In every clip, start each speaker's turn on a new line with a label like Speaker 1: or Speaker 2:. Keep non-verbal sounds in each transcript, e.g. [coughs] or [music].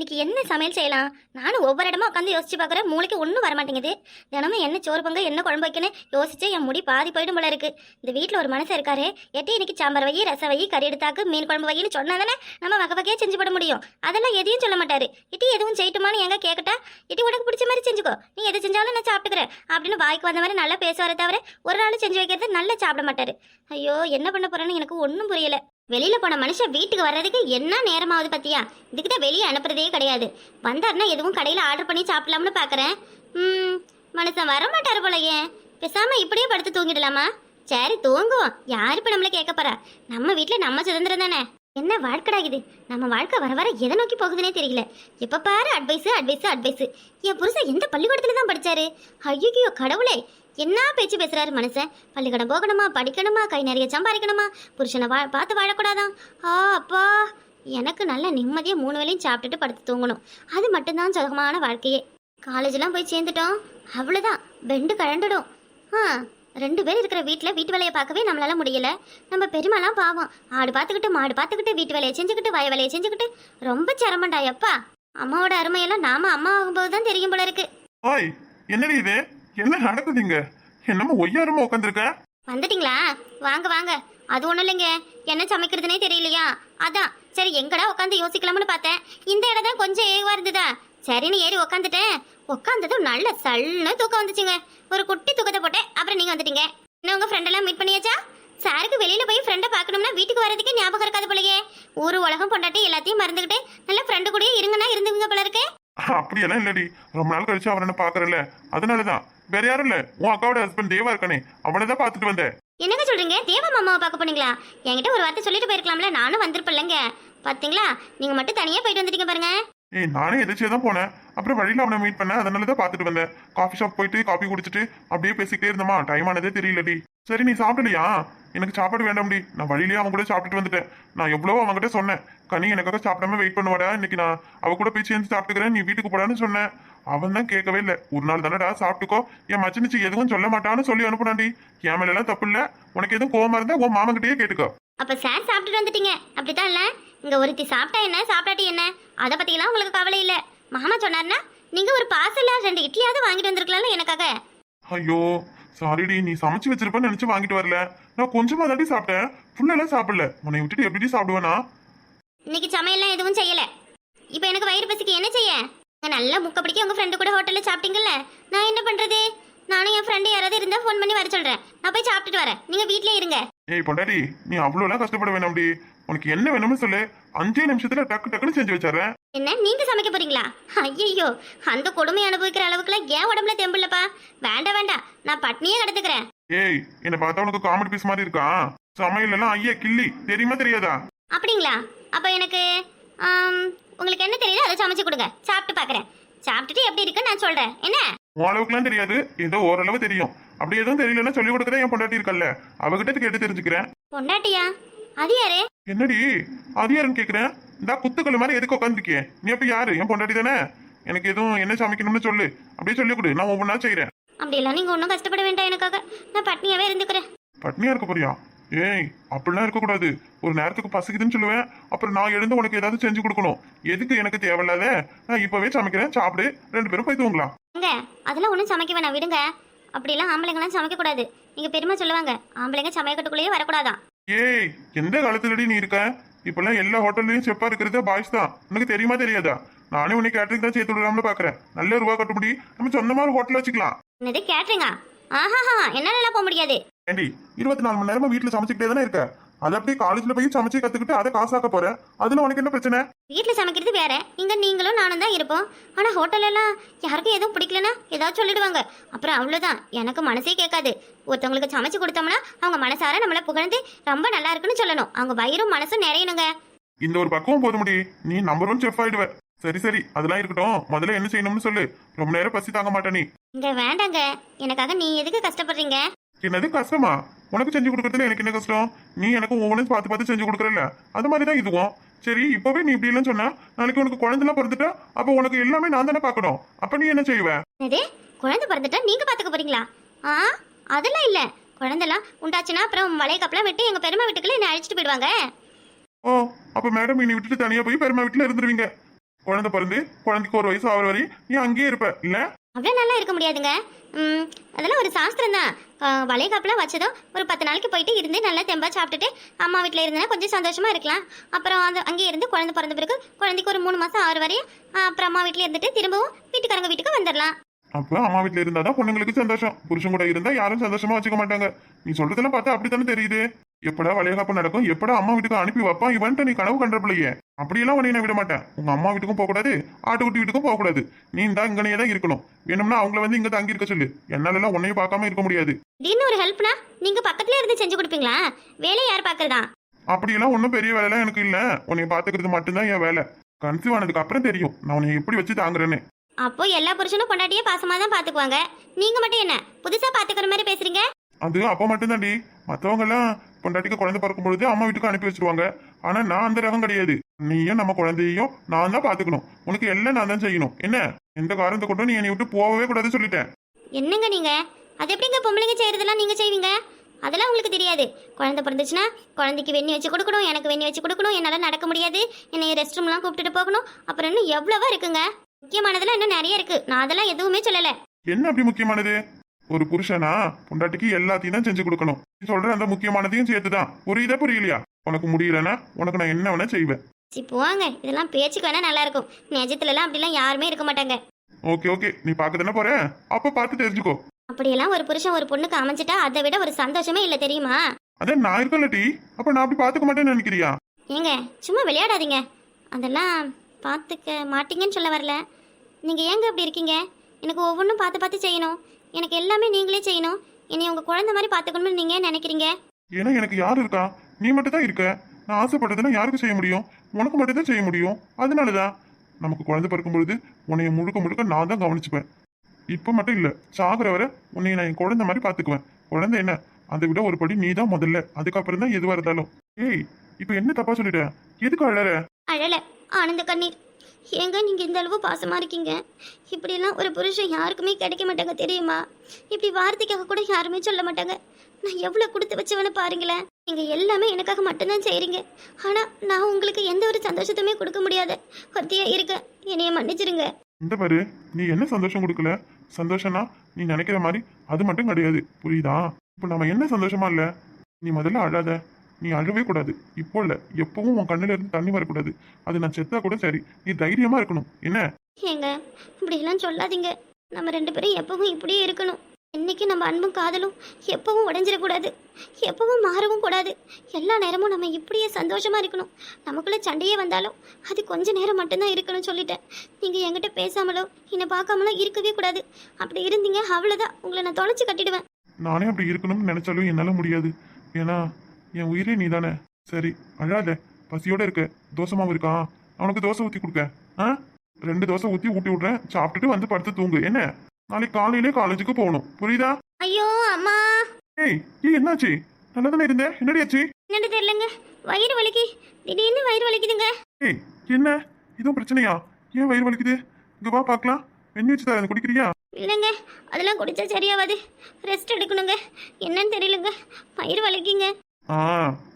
Speaker 1: இன்னைக்கு என்ன சமையல் செய்யலாம்? நானும் ஒவ்வொரு இடமா உட்காந்து யோசிச்சு பார்க்குறேன். மூளைக்கு ஒன்றும் வர மாட்டேங்குது தினமும் என்ன சோறு பொங்க என்ன குழம்பு வைக்கணும் யோசிச்சு என் முடி பாதி போயிடும் போல இருக்கு. இந்த வீட்டில் ஒரு மனசு இருக்காரு. எட்டி இன்னைக்கு சாம்பார் வை ரசம் வை கறி எடுத்தாக்கு மீன் குழம்பு வைன்னு சொன்னா தானே நம்ம வகை வகையாக செஞ்சு போட முடியும். அதெல்லாம் எதையும் சொல்ல மாட்டாரு. இட்டி எதுவும் செய்யட்டுமான்னு எங்க கேட்கட்டா இட்டி உனக்கு பிடிச்ச மாதிரி செஞ்சுக்கோ. நீ எது செஞ்சாலும் நான் சாப்பிட்டுக்கிறேன். அப்படின்னு வாய்க்கு வந்த மாதிரி நல்லா பேசுவாரே தவிர ஒரு நாள் செஞ்சு வைக்கிறது நல்லா சாப்பிட மாட்டாரு. ஐயோ என்ன பண்ண போறேன்னு எனக்கு ஒன்றும் புரியல. வெளியில போன மனுஷன் வீட்டுக்கு வர்றதுக்கு என்ன நேரமாவது பத்தியா? இதுக்கு தான் வெளியே அனுப்புறதே கிடையாது. வந்தாருன்னா எதுவும் கடையில் ஆர்டர் பண்ணி சாப்பிடலாம்னு பார்க்குறேன் ம் மனுஷன் வரமாட்டாரு போலயே. பேசாம இப்படியே படுத்து தூங்கிடலாமா? சரி தூங்குவோம். யார் இப்போ நம்மள கேட்க போறா? நம்ம வீட்டில் நம்ம சுதந்திரம் தானே? என்ன வாழ்க்கடாகுது நம்ம வாழ்க்கை வர வர எதை நோக்கி போகுதுன்னே தெரியல. எப்போ பாரு அட்வைஸ் அட்வைஸ் அட்வைஸ் என் புருஷன் எந்த பள்ளிக்கூடத்துல தான் படிச்சாரு? ஐயோ கடவுளே. என்ன பேச்சு பேசுறாரு மனுஷன்? பள்ளிக்கூடம் போகணுமா? படிக்கணுமா? கை நிறைய சம்பாதிக்கணுமா? புருஷனை வா பார்த்து வாழக்கூடாதான். ஆ அப்பா. எனக்கு நல்ல நிம்மதியாக மூணு வேளையும் சாப்பிட்டுட்டு படுத்து தூங்கணும். அது மட்டும்தான் சுகமான வாழ்க்கையே. காலேஜ்லாம் போய் சேர்ந்துட்டோம். அவ்வளோதான் பெண்டு கழண்டுடும். ஆ. ரெண்டு பேர் இருக்கிற வீட்டில் வீட்டு வேலையை பார்க்கவே நம்மளால முடியல. நம்ம பெருமாலாம் பாவம். ஆடு பார்த்துக்கிட்டு மாடு பார்த்துக்கிட்டு வீட்டு வேலையை செஞ்சுக்கிட்டு வய வேலையை செஞ்சுக்கிட்டு ரொம்ப சிரமண்டா எப்பா அம்மாவோட அருமையெல்லாம் நாம அம்மா ஆகும்போது தான் தெரியும் போல இருக்கு.
Speaker 2: ஓய் என்னடி இது? என்ன நடக்குது இங்க? என்னமோ ஒய்யாரமா உட்காந்துருக்க
Speaker 1: வந்துட்டீங்களா? வாங்க வாங்க. அது ஒன்றும் இல்லைங்க. என்ன சமைக்கிறதுனே தெரியலையா? அதான். சரி எங்கடா உட்காந்து யோசிக்கலாம்னு பார்த்தேன். இந்த இடம் தான் கொஞ்சம் ஏவா இருந்ததா? சரின்னு ஏறி உட்காந்துட்டேன் உட்காந்ததும் நல்ல சல்லுன்னு தூக்கம் வந்துச்சுங்க. ஒரு குட்டி தூக்கத்தை போட்டேன் அப்புறம் நீங்க வந்துட்டீங்க. என்ன உங்க ஃப்ரெண்ட் எல்லாம் மீட் பண்ணியாச்சா? சாருக்கு வெளியில போய் ஃப்ரெண்டை பார்க்கணும்னா வீட்டுக்கு வரதுக்கே ஞாபகம் இருக்காது போலயே. ஊரு உலகம் பொண்டாட்டி எல்லாத்தையும் மறந்துக்கிட்டு நல்ல ஃப்ரெண்டு கூடயே இருங்கன்னா இருந்துங்க போல இருக்கு.
Speaker 2: அப்படியெல்லாம் இல்லடி. ரொம்ப நாள் கழிச்சு அவனை பாக்குறல அதனாலதான். வேற யாரும் இல்ல. உன் அக்காவோட ஹஸ்பண்ட் தேவா இருக்கானே. அவனை தான் பாத்துட்டு வந்தேன்.
Speaker 1: என்னங்க சொல்றீங்க? தேவ மாமாவை பார்க்க போனீங்களா? என்கிட்ட ஒரு வார்த்தை சொல்லிட்டு போயிருக்கலாம்ல. நானும் வந்திருப்பேன்லங்க. பாத்தீங்களா? நீங்க மட்டும் தனியா போயிட்டு வந்துட்டீங்க பாருங்க.
Speaker 2: ஏய் நானே எதிர்ச்சியாக தான் போனேன். அப்புறம் வழியில அவனை மீட் பண்ணேன். அதனால தான் பார்த்துட்டு வந்தேன். காஃபி ஷாப் போயிட்டு காஃபி குடிச்சிட்டு அப்படியே பேசிக்கிட்டே இருந்தமா டைம் ஆனதே தெரியலடி. சரி நீ சாப்பிடலையா? எனக்கு சாப்பாடு வேண்டாம்டி. நான் வழியிலேயே அவன் கூட சாப்பிட்டுட்டு வந்துட்டேன். நான் எவ்வளவோ அவங்ககிட்ட சொன்னேன். கனி எனக்காக சாப்பிடாம வெயிட் பண்ணுவாடா. இன்னைக்கு நான் அவ கூட போய் சேர்ந்து சாப்பிட்டுக்கிறேன். நீ வீட்டுக்கு போடான்னு சொன்னேன். அவன் தான் கேட்கவே இல்லை. ஒரு நாள் தானடா சாப்பிட்டுக்கோ. என் மச்சினிச்சு எதுவும் சொல்ல மாட்டான்னு சொல்லி அனுப்புனாண்டி என் மேலாம் தப்பு இல்லை. உனக்கு எதுவும் கோவமா இருந்தா உன் மாமன்கிட்டயே கேட்டுக்கோ.
Speaker 1: அப்ப சார் சாப்பிட்டுட்டு வந்துட்டீங்க. அப்படித்தான் இல்ல? இங்க ஒருத்தி சாப்பிட்டா என்ன? சாப்பிட்டாட்டி என்ன? அதை பத்திலாம் உங்களுக்கு கவலை இல்ல. மாமா சொன்னார்னா நீங்க ஒரு பார்சல்ல ரெண்டு இட்லியாவது வாங்கிட்டு வந்திருக்கலாம்ல எனக்காக.
Speaker 2: ஐயோ சாரிடி நீ சமைச்சு வச்சிருப்பேன்னு நினைச்சு வாங்கிட்டு வரல. நான் கொஞ்சமா தாண்டி சாப்பிட்டேன். ஃபுல்லெல்லாம் சாப்பிடல. உன்னை விட்டுட்டு எப்படி சாப்பிடுவேனா?
Speaker 1: இன்னைக்கு சமையல்லாம் எதுவும் செய்யல. இப்போ எனக்கு வயிறு பசிக்கு. என்ன செய்ய? நல்லா முக்க பிடிக்க உங்க ஃப்ரெண்டு கூட ஹோட்டல்ல சாப்பிட்டீங்கல்ல? நான் என்ன பண்றது? நானும் என் ஃப்ரெண்டு யாராவது இருந்தா ஃபோன் பண்ணி வர சொல்றேன். நான் போய் சாப்பிட்டுட்டு வரேன். நீங்க வீட்லயே இருங்க.
Speaker 2: ஏய் பொண்டாடி நீ அவ்வளோலாம் கஷ்டப்பட வேணாம்டி. உனக்கு என்ன வேணும்னு சொல்லு. அஞ்சே நிமிஷத்துல டக்கு டக்குன்னு செஞ்சு வச்சிடுறேன்.
Speaker 1: என்ன நீங்க சமைக்க போறீங்களா? ஐயோ அந்த கொடுமை அனுபவிக்கிற அளவுக்குலாம் ஏன் உடம்புல தெம்பில்லப்பா வேண்டாம் வேண்டாம். நான் பட்னியே கிடத்துக்கிறேன்.
Speaker 2: ஏய் என்னை பார்த்தா உனக்கு காமெடி பீஸ் மாதிரி இருக்கா? சமையல் எல்லாம் ஐயா கிள்ளி தெரியுமா தெரியாதா?
Speaker 1: அப்படிங்களா? அப்போ எனக்கு உங்களுக்கு என்ன தெரியுதோ அதை சமைச்சு கொடுங்க. சாப்பிட்டு பார்க்குறேன் சாப்பிட்டுட்டு எப்படி இருக்குன்னு நான் சொல்கிறேன் என்ன?
Speaker 2: உன் அளவுக்குலாம் தெரியாது. ஏதோ ஓரளவு தெரியும். அப்படி எதுவும் தெரியலன்னா சொல்லி கொடுக்குறேன் என் பொண்டாட்டி இருக்கல்ல. அவகிட்ட கேட்டு தெரிஞ்சுக்கிறேன்.
Speaker 1: பொண்டாட்டியா? அது யாரு?
Speaker 2: என்னடி? அது யாருன்னு கேக்குறேன் இந்த குத்துக்கல் மாதிரி எதுக்கு உட்காந்துருக்கே நீ அப்ப யாரு? என் பொண்டாட்டி தானே? எனக்கு எதுவும் என்ன சமைக்கணும்னு சொல்லு. அப்படியே சொல்லி கொடு. நான் ஒவ்வொன்றா செய்றேன்.
Speaker 1: அப்படியெல்லாம் நீங்கள் ஒன்றும் கஷ்டப்பட வேண்டாம் எனக்காக. நான் பட்னியாவே இருந்துக்கிறேன்.
Speaker 2: பட்னியா இருக்க போறியா? ஏய் அப்படிலாம் இருக்கக்கூடாது ஒரு நேரத்துக்கு பசிக்குதுன்னு சொல்லுவேன். அப்புறம் நான் எழுந்து உனக்கு ஏதாவது செஞ்சு கொடுக்கணும். எதுக்கு எனக்கு தேவையில்லாத? நான் இப்பவே சமைக்கிறேன். சாப்பிடு. ரெண்டு பேரும் போய் தூங்கலாம்.
Speaker 1: எங்க அதெல்லாம் ஒன்றும் சமைக்க வேணாம். விடுங்க. அப்படிலாம் ஆம்பளைங்களாம் சமைக்கக்கூடாது நீங்கள் பெருமை சொல்லுவாங்க. ஆம்பளைங்க சமையக்கட்டுக்குள்ளேயே வரக்கூடாதான்.
Speaker 2: ஏய் எந்த காலத்துலடி நீ இருக்க? இப்பெல்லாம் எல்லா ஹோட்டல்லையும் செப்பா இருக்கிறதே பாய்ஸ் தான். உனக்கு தெரியுமா தெரியாதா? நானே உன்னை கேட்டரிங் தான் சேர்த்து விடலாம்னு பாக்குறேன். நல்ல ரூபா கட்டுப்படி. நம்ம சொந்தமா ஒரு ஹோட்டல் வச்சுக்கலாம்.
Speaker 1: என்னது கேட்ரிங்கா ஆஹாஹா என்னாலலாம் போக முடியாது.
Speaker 2: ஏண்டி இருபத்தி நாலு மணி நேரமா வீட்டுல சமைச்சுக்கிட்டே தானே இருக்க? அது அப்படியே காலேஜ்ல போய் சமைச்சு கத்துக்கிட்டு அதை காசாக்க போறேன். அதுல உனக்கு என்ன பிரச்சனை?
Speaker 1: வீட்டில் சமைக்கிறது வேற. இங்கே நீங்களும் நானும் தான் இருப்போம். ஆனால் ஹோட்டலெல்லாம் யாருக்கும் எதுவும் பிடிக்கலனா ஏதாவது சொல்லிடுவாங்க. அப்புறம் அவ்வளோதான் எனக்கு மனசே கேட்காது. ஒருத்தவங்களுக்கு சமைச்சு கொடுத்தோம்னா அவங்க மனசார நம்மளை புகழ்ந்து ரொம்ப நல்லா இருக்குன்னு சொல்லணும். அவங்க வயிறும் மனசும் நிறையணுங்க.
Speaker 2: இந்த ஒரு பக்குவம் போத முடி நீ நம்பர் ஒன் செஃப் ஆயிடுவ. சரி சரி. அதெல்லாம் இருக்கட்டும். முதல்ல என்ன செய்யணும்னு சொல்லு. ரொம்ப நேரம் பசி தாங்க மாட்டே நீ.
Speaker 1: இங்க வேண்டாங்க. எனக்காக நீ எதுக்கு கஷ்டப்படுறீங்க?
Speaker 2: என்னது கஷ்டமா? உனக்கு செஞ்சு கொடுக்கறதுல எனக்கு என்ன கஷ்டம்? நீ எனக்கு ஒவ்வொன்றும் பார்த்து பார்த்து செஞ்சு கொடுக்குறல அது மாதிரி தான் இதுவும். சரி இப்பவே நீ இப்படி எல்லாம் சொன்னா நாளைக்கு உனக்கு குழந்தைலாம் பிறந்துட்டா அப்போ உனக்கு எல்லாமே நான் தானே பார்க்கணும். அப்ப நீ என்ன செய்வ?
Speaker 1: என்னது? குழந்தை பிறந்துட்டா நீங்க பாத்துக்க போறீங்களா? ஆ? அதெல்லாம் இல்ல. குழந்தைலாம் உண்டாச்சுன்னா அப்புறம் வளைய கப்பலாம் விட்டு எங்க பெருமை வீட்டுக்குள்ள என்ன அழைச்சிட்டு போயிடுவாங்க.
Speaker 2: ஓ அப்ப மேடம் என்னை விட்டுட்டு தனியா போய் பெருமை வீட்டுல இருந்துருவீங்க. குழந்தை பிறந்து குழந்தைக்கு ஒரு வயசு ஆகிற வரையும் நீ அங்கேயே இருப்ப இல்ல?
Speaker 1: அவ்வளோ நல்லா இருக்க முடியாதுங்க. அதெல்லாம் ஒரு சாஸ்திரம் தான் வளைகாப்பில் வச்சதும் ஒரு பத்து நாளைக்கு போயிட்டு இருந்து நல்லா தெம்பா சாப்பிட்டுட்டு அம்மா வீட்டில் இருந்தேன்னா கொஞ்சம் சந்தோஷமாக இருக்கலாம். அப்புறம் அந்த அங்கேயே இருந்து குழந்தை பிறந்த பிறகு குழந்தைக்கு ஒரு மூணு மாதம் ஆறு வரையும் அப்புறம் அம்மா வீட்டில் இருந்துட்டு திரும்பவும் வீட்டுக்காரங்க வீட்டுக்கு வந்துடலாம்
Speaker 2: அப்போ அம்மா வீட்டில் இருந்தால் தான் பொண்ணுங்களுக்கு சந்தோஷம். புருஷன் கூட இருந்தால் யாரும் சந்தோஷமாக வச்சுக்க மாட்டாங்க. நீ சொல்றதெல்லாம் பார்த்தா அப்படித்தானே தெரியுது. எப்படா வளையகாப்பு நடக்கும்? எப்படா அம்மா வீட்டுக்கு அனுப்பி வைப்பான் இவன்ட்டு நீ கனவு கண்டப்பிள்ளையே அப்படியெல்லாம் உன்னை நான் விட மாட்டேன். உங்க அம்மா வீட்டுக்கும் போக கூடாது ஆட்டுக்குட்டி வீட்டுக்கும் போக கூடாது நீ தான் இங்கனே தான் இருக்கணும். வேணும்னா அவங்கள வந்து இங்க தங்கி இருக்க சொல்லு. என்னால எல்லாம் உன்னையும் பார்க்காம இருக்க முடியாது.
Speaker 1: திடீர்னு ஒரு ஹெல்ப்னா நீங்க பக்கத்துல இருந்து செஞ்சு கொடுப்பீங்களா? வேலையை யார் பார்க்கறதா?
Speaker 2: அப்படியெல்லாம் ஒன்றும் பெரிய வேலைலாம் எனக்கு இல்ல. உன்னை பாத்துக்கிறது மட்டும்தான் என் வேலை. கன்சீவ் ஆனதுக்கு அப்புறம் தெரியும். நான் உன்னை எப்படி வச்சு தாங்குறேன்னு.
Speaker 1: அப்போ எல்லா புருஷனும் பொண்டாட்டியே பாசமா தான் பாத்துக்குவாங்க நீங்க மட்டும் என்ன? புதுசா பாத்துக்கிற மாதிரி பேசுறீங்க?
Speaker 2: அது அப்போ மட்டும்தான்டி. மற்றவங்க எல்லாம் பொண்டாட்டிக்கு குழந்தை பிறக்கும் பொழுது அம்மா வீட்டுக்கு அனுப்பி வச்சிருவாங்க. ஆனா நான் அந்த ரகம் கிடையாது. நீயும் நம்ம குழந்தையையும் நான் தான் பாத்துக்கணும் உனக்கு எல்லாம் நான் தான் செய்யணும். என்ன? எந்த காரணத்தை கொண்டும் நீ என்னை விட்டு போகவே கூடாதுன்னு சொல்லிட்டேன்.
Speaker 1: என்னங்க நீங்க? அது எப்படிங்க பொம்பளைங்க செய்யறதெல்லாம் நீங்க செய்வீங்க? அதெல்லாம் உங்களுக்கு தெரியாது. குழந்தை பிறந்துச்சுன்னா குழந்தைக்கு வெண்ணி வச்சு கொடுக்கணும் எனக்கு வெண்ணி வச்சு கொடுக்கணும் என்னால் நடக்க முடியாது. என்னை ரெஸ்ட் ரூம்லாம் கூப்பிட்டுட்டு போகணும். அப்புறம் இன்னும் எவ்வளவோ இருக்குங்க? முக்கியமானதெல்லாம் இன்னும் நிறைய இருக்கு. நான் அதெல்லாம் எதுவுமே சொல்லலை.
Speaker 2: என்ன அப்படி முக்கியமானது? ஒரு புருஷனா பொண்டாட்டிக்கு எல்லாத்தையும் தான் செஞ்சு கொடுக்கணும். நீ சொல்ற அந்த முக்கியமானதையும் சேர்த்து தான் புரியுதா புரியலையா? உனக்கு முடியலன்னா உனக்கு நான் என்ன வேணா செய்வேன்.
Speaker 1: சரி போவாங்க இதெல்லாம் பேச்சுக்கு வேணா நல்லா இருக்கும். நிஜத்துலலாம் அப்படிலாம் யாருமே இருக்க மாட்டாங்க.
Speaker 2: Okay okay. நீ பார்க்க தானே போற? அப்ப பார்த்து தெரிஞ்சுக்கோ.
Speaker 1: அப்படியெல்லாம் ஒரு புருஷன் ஒரு பொண்ணுக்கு அமைஞ்சிட்டா அதை விட ஒரு சந்தோஷமே இல்லை தெரியுமா?
Speaker 2: அதான் நான் இருக்கல டி. அப்ப நான் அப்படி பாத்துக்க மாட்டேன்னு நினைக்கிறியா?
Speaker 1: ஏங்க சும்மா விளையாடாதீங்க. அதெல்லாம் பார்த்துக்க மாட்டீங்கன்னு சொல்ல வரல. நீங்கள் ஏங்க அப்படி இருக்கீங்க? எனக்கு ஒவ்வொன்றும் பார்த்து பார்த்து செய்யணும். எனக்கு எல்லாமே நீங்களே செய்யணும். என்னை உங்கள் குழந்தை மாதிரி பார்த்துக்கணும்னு நீங்கள் ஏன் நினைக்கிறீங்க?
Speaker 2: ஏன்னா எனக்கு யார் இருக்கா? நீ மட்டும் தான் இருக்க. நான் ஆசைப்பட்டதுன்னா யாருக்கு செய்ய முடியும்? உனக்கு மட்டும் தான் செய்ய முடியும். அதனாலதான். நமக்கு குழந்தை பிறக்கும் பொழுது உன்னைய முழுக்க முழுக்க நான் தான் கவனிச்சுப்பேன். இப்போ மட்டும் இல்ல சாகுற வரை உன்னை நான் என் குழந்தை மாதிரி பாத்துக்குவேன் குழந்தை என்ன? அதை விட ஒரு படி நீ தான் முதல்ல. அதுக்கப்புறம் தான் எதுவா இருந்தாலும். ஏய் இப்போ என்ன தப்பா சொல்லிட்ட? எதுக்கு அழற?
Speaker 1: அழலை. ஆனந்த கண்ணீர். ஏங்க நீங்கள் இந்த அளவு பாசமாக இருக்கீங்க? இப்படிலாம் ஒரு புருஷன் யாருக்குமே கிடைக்க மாட்டாங்க தெரியுமா? இப்படி வார்த்தைக்காக கூட யாருமே சொல்ல மாட்டாங்க. நான் எவ்வளோ கொடுத்து வச்சவன பாருங்களேன். நீங்கள் எல்லாமே எனக்காக மட்டும்தான் செய்கிறீங்க ஆனால் நான் உங்களுக்கு எந்த ஒரு சந்தோஷத்தையுமே கொடுக்க முடியாத ஒத்தியா இருக்கேன். என்னைய மன்னிச்சிருங்க.
Speaker 2: இந்த பாரு நீ என்ன சந்தோஷம் கொடுக்கல? சந்தோஷம்னா நீ நினைக்கிற மாதிரி அது மட்டும் கிடையாது. புரியுதா? இப்போ நம்ம என்ன சந்தோஷமா இல்லை? நீ முதல்ல அழாத. நீ அழவே கூடாது. இப்போ இல்ல. எப்பவும் உன் கண்ணுல இருந்து தண்ணி வரக்கூடாது. அது நான் செத்தா கூட சரி. நீ தைரியமா இருக்கணும். என்ன?
Speaker 1: ஏங்க இப்படியெல்லாம் சொல்லாதீங்க. நம்ம ரெண்டு பேரும் எப்பவும் இப்படியே இருக்கணும். என்னைக்கு நம்ம அன்பும் காதலும் எப்பவும் உடஞ்சிடக்கூடாது. எப்பவும் மாறவும் கூடாது. எல்லா நேரமும் நம்ம இப்படியே சந்தோஷமா இருக்கணும். நமக்குள்ள சண்டையே வந்தாலும் அது கொஞ்ச நேரம் மட்டும்தான் இருக்கணும் சொல்லிட்டேன். நீங்க என்கிட்ட பேசாமலோ என்னை பார்க்காமலோ இருக்கவே கூடாது. அப்படி இருந்தீங்க அவ்வளோதான் உங்களை நான் தொலைச்சு கட்டிடுவேன்.
Speaker 2: நானே அப்படி இருக்கணும்னு நினைச்சாலும் என்னால முடியாது. ஏன்னா என் உயிரே நீ தானே சரி அழாத. பசியோட இருக்க. தோசை மாவு இருக்கா? அவனுக்கு தோசை ஊத்தி கொடுக்க. ஆ? ரெண்டு தோசை ஊத்தி ஊட்டி விடுறேன். சாப்பிட்டுட்டு வந்து படுத்து தூங்கு. என்ன? நாளைக்கு காலையிலே காலேஜுக்கு போகணும். புரியுதா?
Speaker 1: ஐயோ அம்மா.
Speaker 2: ஏய் ஏய் என்னாச்சு? நல்லா தானே இருந்த? என்னடி ஆச்சு?
Speaker 1: என்னன்னு தெரியலங்க. வயிறு வலிக்கு. திடீர்னு வயிறு வலிக்குதுங்க.
Speaker 2: ஏய் என்ன? இதுவும் பிரச்சனையா? ஏன் வயிறு வலிக்குது? இங்க வா பார்க்கலாம் வெண்ணி வச்சு தரேன். குடிக்கிறியா?
Speaker 1: இல்லைங்க. அதெல்லாம் குடிச்சா சரியாவாது. ரெஸ்ட் எடுக்கணுங்க. என்னன்னு தெரியலங்க. வயிறு வலிக்குங்க.
Speaker 2: ஆ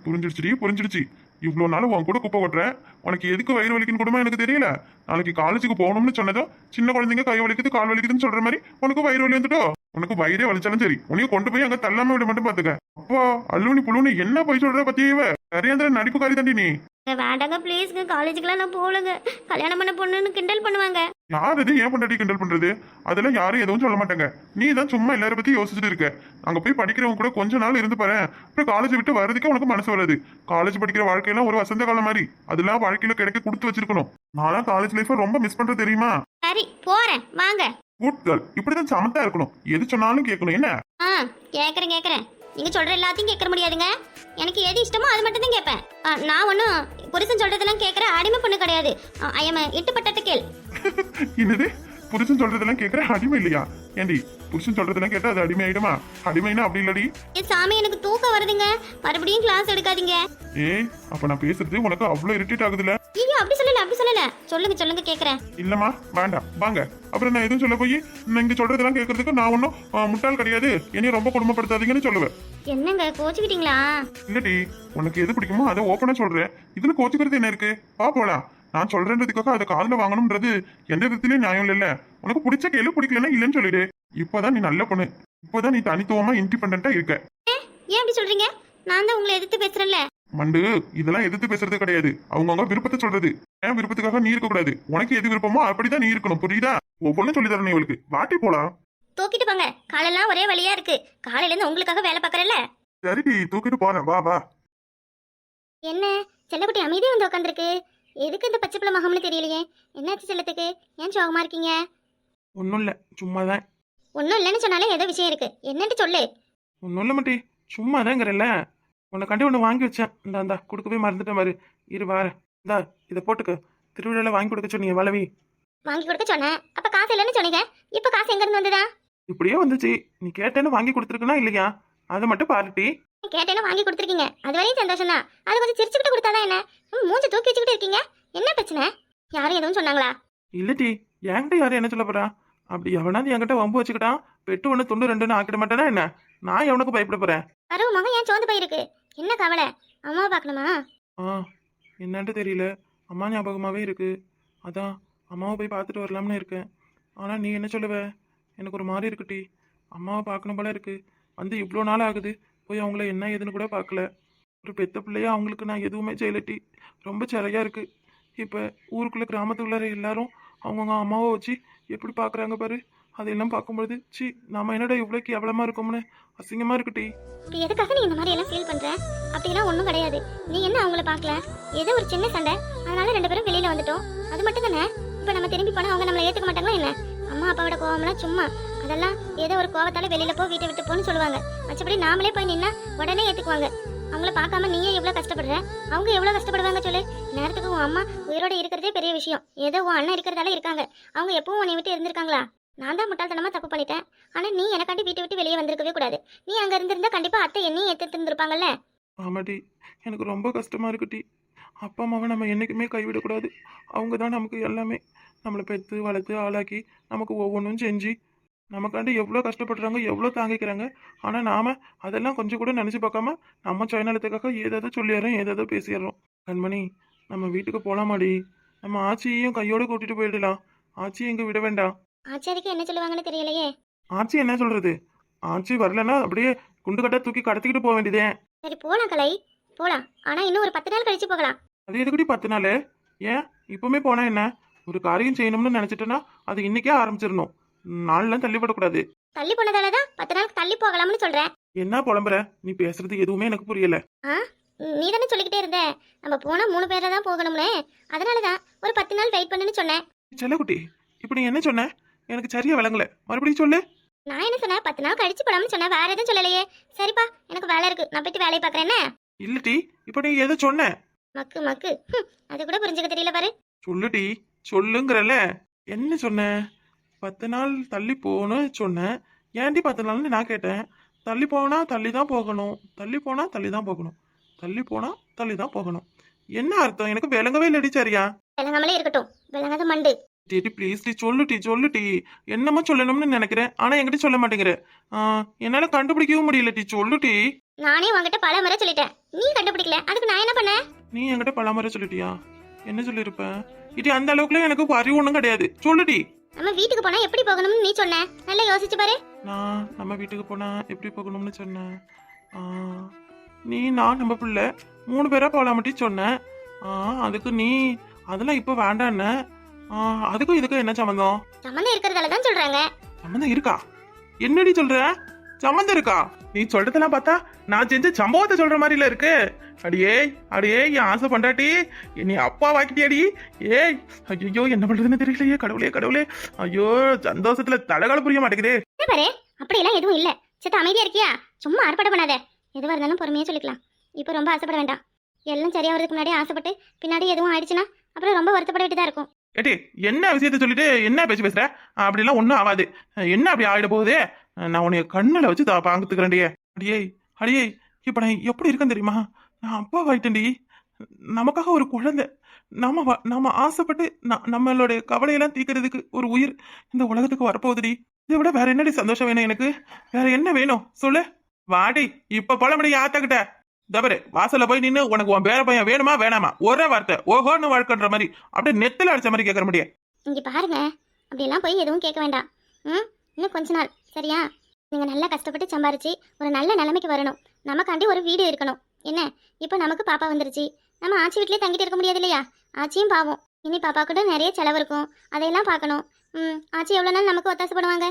Speaker 2: புரிஞ்சிடுச்சுடி புரிஞ்சிடுச்சு. இவ்வளோ நாள் உன் கூட குப்பை கொட்டுறேன் உனக்கு எதுக்கு வயிறு வலிக்குன்னு கூடமா எனக்கு தெரியல. நாளைக்கு காலேஜுக்கு போகணும்னு சொன்னதும் சின்ன குழந்தைங்க கை வலிக்குது கால் வலிக்குதுன்னு சொல்ற மாதிரி உனக்கு வயிறு வலி வந்துட்டோ? உனக்கு வயிறே வலிச்சாலும் சரி. உன்னைய கொண்டு போய் அங்க தள்ளாம விட மட்டும் பாத்துக்க. அப்பா அல்லுனி புழுனி என்ன போய் சொல்ற பத்தியவ சரியாந்திர நடிப்புக்காரி தாண்டி நீ.
Speaker 1: வேண்டாங்க ப்ளீஸ்ங்க காலேஜுக்குலாம் நான் போகலங்க. கல்யாணம் பண்ண பொண்ணுன்னு கிண்டல் பண்ணுவாங்க.
Speaker 2: யார் இது? ஏன் பொண்டாட்டி கிண்டல் பண்றது? அதெல்லாம் யாரும் எதுவும் சொல்ல மாட்டாங்க. நீ தான் சும்மா எல்லார பத்தி யோசிச்சுட்டு இருக்க. அங்க போய் படிக்கிறவங்க கூட கொஞ்ச நாள் இருந்து பாரு. அப்புறம் காலேஜ் விட்டு வர்றதுக்கே உனக்கு மனசு வராது. காலேஜ் படிக்கிற வாழ்க்கையெல்லாம் ஒரு வசந்த காலம் மாதிரி. அதெல்லாம் வாழ்க்கையில கிடைக்க கொடுத்து வச்சிருக்கணும். நான்லாம் காலேஜ் லைஃப் ரொம்ப மிஸ் பண்றது தெரியுமா?
Speaker 1: சரி போறேன். வாங்க.
Speaker 2: குட் கேர்ள் இப்படிதான் சமத்தா இருக்கணும். எது சொன்னாலும் கேட்கணும். என்ன?
Speaker 1: ஆ கேட்குறேன் கேட்குறேன் நீங்க சொல்ற எல்லாத்தையும் கேட்க முடியாதுங்க. எனக்கு எது இஷ்டமோ அது மட்டும் தான் கேட்பேன் நான் ஒன்றும் புருஷன் சொல்றதெல்லாம் கேட்குற அடிமை பொண்ணு கிடையாது. ஐ எம் கேள். [laughs]
Speaker 2: என்னது? புருஷன் சொல்றதெல்லாம் கேட்கற அடிமை இல்லையா? ஏண்டி புருஷன் சொல்றதெல்லாம் கேட்டா அது அடிமை ஆயிடுமா அடிமைனா அப்படி இல்லடி.
Speaker 1: ஏ சாமி எனக்கு தூக்கம் வருதுங்க. மறுபடியும் கிளாஸ் எடுக்காதீங்க.
Speaker 2: ஏய் அப்ப நான் பேசுறது உனக்கு அவ்வளவு இரிட்டேட் ஆகுதுல?
Speaker 1: ஐயோ அப்படி சொல்லல அப்படி சொல்லல. சொல்லுங்க சொல்லுங்க கேட்குறேன்
Speaker 2: இல்லம்மா வேண்டாம். வாங்க. அப்புறம் நான் எதுவும் சொல்ல போய் நீங்க சொல்றதெல்லாம் கேட்கறதுக்கு நான் ஒன்றும் முட்டாள் கிடையாது. என்னையும் ரொம்ப குடும்பப்படுத்தாதீங்கன்னு சொல்லுவேன்.
Speaker 1: என்னங்க கோச்சுக்கிட்டீங்களா?
Speaker 2: இல்லடி உனக்கு எது பிடிக்குமோ அதை ஓப்பனா சொல்றேன். இதுல கோச்சுக்கிறது என்ன இருக்கு? வா போலாம். நான் சொல்றேன்றதுக்காக அதை காதுல வாங்கணும்ன்றது எந்த விதத்திலயும் நியாயம் இல்லைல்ல. உனக்கு பிடிச்ச கேளு பிடிக்கலன்னா இல்லைன்னு சொல்லிடு. இப்போதான் நீ நல்ல பொண்ணு. இப்போதான் நீ தனித்துவமா இண்டிபெண்டா இருக்க.
Speaker 3: ஏன் அப்படி சொல்றீங்க? நான் தான் உங்களை எதிர்த்து பேசுறேன்ல.
Speaker 2: மண்டு இதெல்லாம் எதிர்த்து பேசுறது கிடையாது. அவங்கவுங்க விருப்பத்தை சொல்றது. ஏன் விருப்பத்துக்காக நீ இருக்க கூடாது. உனக்கு எது விருப்பமோ அப்படிதான் நீ இருக்கணும். புரியுதா? ஒவ்வொன்றும் சொல்லி தரணும் இவளுக்கு. வாட்டி போலாம்.
Speaker 3: தூக்கிட்டு போங்க. காலெல்லாம் ஒரே வழியா இருக்கு. காலையில இருந்து உங்களுக்காக வேலை பார்க்கறேன்ல.
Speaker 2: சரிடி தூக்கிட்டு போறேன். வா வா.
Speaker 3: என்ன? செல்லக்குட்டி அமைதியா வந்து உட்காந்துருக்கு எதுக்கு இந்த பச்சை பிள்ளை மகம்னு தெரியலையே? என்னாச்சு செல்லத்துக்கு? ஏன் சோகமா இருக்கீங்க?
Speaker 4: ஒன்றும் இல்லை சும்மா தான்
Speaker 3: ஒன்றும் இல்லைன்னு சொன்னாலே ஏதோ விஷயம் இருக்கு. என்னன்ட்டு சொல்லு.
Speaker 4: ஒன்றும் இல்லை மட்டி சும்மா தாங்கிறல்ல உன்னை கண்டி ஒன்று வாங்கி வச்சேன். இந்தா இந்தா கொடுக்கவே மறந்துட்டேன் பாரு. இரு வாரேன் இந்தா இதை போட்டுக்க. திருவிழாவில் வாங்கி கொடுக்க சொன்னீங்க வளவி.
Speaker 3: வாங்கி கொடுக்க சொன்னேன். அப்ப காசு இல்லைன்னு சொன்னீங்க. இப்ப காசு எங்க இருந்து வந்ததா?
Speaker 4: இப்படியே வந்துச்சு. நீ கேட்டேன்னு வாங்கி கொடுத்துருக்குனா இல்லையா? அதை மட்டும் பாருட்டி
Speaker 3: கேட்டேன்னு வாங்கி கொடுத்துருக்கீங்க. அது வரையும் சந்தோஷம் தான் அது கொஞ்சம் சிரிச்சுக்கிட்டு கொடுத்தாதான் என்ன? மூஞ்சி தூக்கி வச்சுக்கிட்டு இருக்கீங்க. என்ன பிரச்சனை? யாரும் எதுவும் சொன்னாங்களா?
Speaker 4: இல்லட்டி என்கிட்ட யாரும் என்ன சொல்ல போறா? அப்படி எவனாவது என்கிட்ட வம்பு வச்சுக்கிட்டான் பெட்டு ஒன்று துண்டு ரெண்டுன்னு ஆக்கிட மாட்டேனா என்ன? நான் எவனுக்கு பயப்பட போறேன்?
Speaker 3: கருவு மகன் ஏன் சோர்ந்து போயிருக்கு? என்ன கவலை? அம்மாவை பார்க்கணுமா?
Speaker 4: ஆ என்னன்ட்டு தெரியல. அம்மா ஞாபகமாகவே இருக்கு. அதான் அம்மாவை போய் பார்த்துட்டு வரலாம்னு இருக்கேன். ஆனால் நீ என்ன சொல்லுவ? எனக்கு ஒரு மாதிரி இருக்குட்டி அம்மாவை பார்க்கணும் போல இருக்கு. வந்து இவ்வளோ நாள் ஆகுது. போய் அவங்கள என்ன ஏதுன்னு கூட பார்க்கல. ஒரு பெத்த பிள்ளையா அவங்களுக்கு நான் எதுவுமே செய்யலட்டி. ரொம்ப சிறையாக இருக்கு. இப்போ ஊருக்குள்ளே கிராமத்துக்குள்ள எல்லாரும் அவங்கவுங்க அம்மாவை வச்சு எப்படி பார்க்குறாங்க பாரு? அதெல்லாம் பார்க்கும்பொழுது சி நாம என்னடா இவ்வளோ கேவலமாக இருக்கோம்னு அசிங்கமாக இருக்குட்டி
Speaker 3: இப்போ எதுக்காக நீ இந்த மாதிரி எல்லாம் ஃபீல் பண்ற? அப்படிலாம் ஒன்றும் கிடையாது. நீ என்ன அவங்கள பார்க்கல? ஏதோ ஒரு சின்ன சண்டை. அதனால ரெண்டு பேரும் வெளியில வந்துட்டோம். அது மட்டும் தானே? இப்போ நம்ம திரும்பி போனால் அவங்க நம்மளை ஏற்றுக்க மாட்டாங்களா என்ன? அம்மா அப்பாவோட கோவம்லாம் சும்மா. அதெல்லாம் ஏதோ ஒரு கோவத்தால வெளியில போ வீட்டை விட்டு போன்னு சொல்லுவாங்க. மற்றபடி நாமளே போய் நின்னா உடனே ஏத்துக்குவாங்க. அவங்கள பார்க்காம நீயே எவ்வளோ கஷ்டப்படுற? அவங்க எவ்வளோ கஷ்டப்படுவாங்க சொல்லு? நேரத்துக்கு உன் அம்மா உயிரோட இருக்கிறதே பெரிய விஷயம். ஏதோ உன் அண்ணன் இருக்கிறதால இருக்காங்க. அவங்க எப்பவும் உன்னை விட்டு இருந்திருக்காங்களா? நான் தான் முட்டாள்தனமா தப்பு பண்ணிட்டேன். ஆனா நீ எனக்காண்டி வீட்டை விட்டு வெளியே வந்திருக்கவே கூடாது. நீ அங்க இருந்திருந்தா கண்டிப்பா அத்தை என்னையும் ஏத்து இருந்திருப்பாங்கல்ல?
Speaker 4: ஆமாடி. எனக்கு ரொம்ப கஷ்டமா இருக்குடி அப்பா அம்மாவை நம்ம என்றைக்குமே கைவிடக்கூடாது. அவங்க தான் நமக்கு எல்லாமே. நம்மளை பெற்று வளர்த்து ஆளாக்கி நமக்கு ஒவ்வொன்றும் செஞ்சு நமக்காண்டி எவ்வளோ கஷ்டப்படுறாங்க எவ்வளோ தாங்கிக்கிறாங்க. ஆனால் நாம் அதெல்லாம் கொஞ்சம் கூட நினச்சி பார்க்காம நம்ம சுயநலத்துக்காக ஏதாவது சொல்லிடுறோம் ஏதாவது பேசிடுறோம். கண்மணி நம்ம வீட்டுக்கு போகலாமாடி நம்ம ஆச்சியையும் கையோடு கூட்டிகிட்டு போயிடலாம். ஆச்சியை இங்கே விட வேண்டாம்.
Speaker 3: ஆச்சாரிக்கு என்ன சொல்லுவாங்கன்னு தெரியலையே.
Speaker 4: ஆச்சி என்ன சொல்கிறது ஆச்சி வரலன்னா அப்படியே குண்டு கட்டா தூக்கி கடத்திக்கிட்டு போக வேண்டியதே.
Speaker 3: சரி போலாம் கலை. போலாம். ஆனா இன்னும் ஒரு பத்து நாள் கழிச்சு போகலாம்.
Speaker 4: அது எதுக்குடி பத்து நாள்? ஏன்? இப்பவுமே போனா என்ன? ஒரு காரியம் செய்யணும்னு நினைச்சிட்டேன்னா அது இன்னைக்கே ஆரம்பிச்சிடணும். நாள்லாம் தள்ளிப்படக்கூடாது
Speaker 3: தள்ளி போனதால தான் பத்து நாள் தள்ளி போகலாம்னு சொல்றேன்.
Speaker 4: என்ன புலம்புற? நீ பேசுறது எதுவுமே எனக்கு புரியல.
Speaker 3: நீ தானே சொல்லிக்கிட்டே இருந்த. நம்ம போனா மூணு பேர்ல தான் போகணும்னு. அதனால தான் ஒரு பத்து நாள் வெயிட் பண்ணுன்னு சொன்னேன்.
Speaker 4: செல்லக்குட்டி இப்ப நீ என்ன சொன்ன? எனக்கு சரியா விளங்கல. மறுபடியும் சொல்லு.
Speaker 3: நான் என்ன சொன்னேன்? பத்து நாள் கழிச்சு போலாம்னு சொன்னேன். வேற எதுவும் சொல்லலையே. சரிப்பா எனக்கு வேலை இருக்கு. நான் போயிட்டு வேலையை பார்க்கறேன். என்ன?
Speaker 4: இல்லட்டி இப்ப நீ எதை சொன்ன?
Speaker 3: மக்கு மக்கு. அது கூட புரிஞ்சுக்க தெரியல பாரு.
Speaker 4: சொல்லுடி சொல்லுங்கிறல்ல என்ன சொன்ன? பத்து நாள் தள்ளி போகணும்னு சொன்னேன். ஏன்டி பத்து நாள்னு நான் கேட்டேன். தள்ளி போனா தள்ளி தான் போகணும். தள்ளி போனா தள்ளி தான் போகணும். தள்ளி போனா தள்ளி தான் போகணும். என்ன அர்த்தம்? எனக்கு விளங்கவே இல்லடி சரியா?
Speaker 3: விளங்காமலே இருக்கட்டும். விளங்காத மண்டு.
Speaker 4: டேடி ப்ளீஸ் டி சொல்லுட்டி சொல்லுட்டி என்னமோ சொல்லணும்னு நினைக்கிறேன். ஆனா என்கிட்ட சொல்ல மாட்டேங்கிற. என்னால கண்டுபிடிக்கவும் முடியல டி சொல்லுட்டி
Speaker 3: நானே உன்கிட்ட பல முறை சொல்லிட்டேன். நீ கண்டுபிடிக்கல. அதுக்கு நான் என்ன பண்ணேன்?
Speaker 4: நீ என்கிட்ட பலமுறை சொல்லிட்டியா? என்ன சொல்லியிருப்ப? இடி அந்த அளவுக்குலாம் எனக்கு அறிவு ஒன்றும் கிடையாது. சொல்லுடி.
Speaker 3: நம்ம வீட்டுக்கு போனா எப்படி போகணும்னு நீ சொன்ன? நல்லா யோசிச்சு பாரு.
Speaker 4: நான் நம்ம வீட்டுக்கு போனா எப்படி போகணும்னு சொன்னேன் ஆ, நீ நான் நம்ம பிள்ளை மூணு பேரா போகலாமட்டி சொன்னேன் ஆ, அதுக்கு நீ அதெல்லாம் இப்போ வேண்டான்னு. ஆ, அதுக்கும் இதுக்கும் என்ன சம்மந்தம்
Speaker 3: சம்மந்தம் இருக்கிறதால தான் சொல்றாங்க.
Speaker 4: சம்மந்தம் இருக்கா? என்னடி சொல்ற? சம்மந்தம் இருக்கா? நீ சொல்றதெல்லாம் பார்த்தா நான் செஞ்ச சம்பவத்தை சொல்ற மாதிரில இருக்கு. அடியே அடியே என் ஆசை பண்டாட்டி நீ அப்பா வாக்கிட்டியாடி? ஏய் ஐயோ என்ன பண்றதுன்னு தெரியலையே கடவுளே கடவுளே. ஐயோ சந்தோஷத்துல தலைகால புரிய மாட்டேங்குதே.
Speaker 3: என்ன பாரு அப்படியெல்லாம் எதுவும் இல்ல. சித்த அமைதியா இருக்கியா? சும்மா ஆர்ப்பாட்டம் பண்ணாத. எதுவா இருந்தாலும் பொறுமையா சொல்லிக்கலாம். இப்போ ரொம்ப ஆசைப்பட வேண்டாம். எல்லாம் சரியாகிறதுக்கு முன்னாடி ஆசைப்பட்டு பின்னாடி எதுவும் ஆயிடுச்சுன்னா அப்புறம் ரொம்ப வருத்தப்பட வேண்டியதா இருக்கும்.
Speaker 4: ஏட்டி என்ன விஷயத்த சொல்லிட்டு என்ன பேச்சு பேசுற? அப்படிலாம் ஒன்றும் ஆகாது என்ன அப்படி ஆயிட போகுது? நான் உன்னைய கண்ணில் வச்சு தா பாங்குத்துக்கிறேன்டியே அடியே அடியே இப்போ நான் எப்படி இருக்கேன் தெரியுமா? நான் அப்பா ஆயிட்டேன்டி நமக்காக ஒரு குழந்தை. நம்ம நம்ம ஆசைப்பட்டு நம்மளுடைய கவலையெல்லாம் தீர்க்கறதுக்கு ஒரு உயிர் இந்த உலகத்துக்கு வரப்போகுதுடி. இதை விட வேற என்னடி சந்தோஷம் வேணும் எனக்கு? வேற என்ன வேணும்? சொல்லு. வாடி இப்ப போல முடியும்
Speaker 5: தபரு வாசல்ல போய் நின்னு உனக்கு உன் பேர பையன் வேணுமா வேணாமா? ஒரே வார்த்தை ஓஹோன்னு வாழ்க்கன்ற மாதிரி. அப்படியே நெத்தில அடிச்ச மாதிரி கேட்கற முடியும்
Speaker 6: இங்க பாருங்க. அப்படியெல்லாம் போய் எதுவும் கேட்க வேண்டாம். ம்? இன்னும் கொஞ்ச நாள். சரியா? நீங்கள் நல்லா கஷ்டப்பட்டு சம்பாரிச்சு ஒரு நல்ல நிலைமைக்கு வரணும். நமக்காண்டி ஒரு வீடு இருக்கணும். என்ன? இப்போ நமக்கு பாப்பா வந்துருச்சு. நம்ம ஆச்சி வீட்டிலே தங்கிட்டு இருக்க முடியாது இல்லையா? ஆச்சியும் பாவம். இனி பாப்பா கூட நிறைய செலவு இருக்கும். அதையெல்லாம் பார்க்கணும். ம் ஆச்சி எவ்வளோ நாள் நமக்கு ஒத்தாசப்படுவாங்க?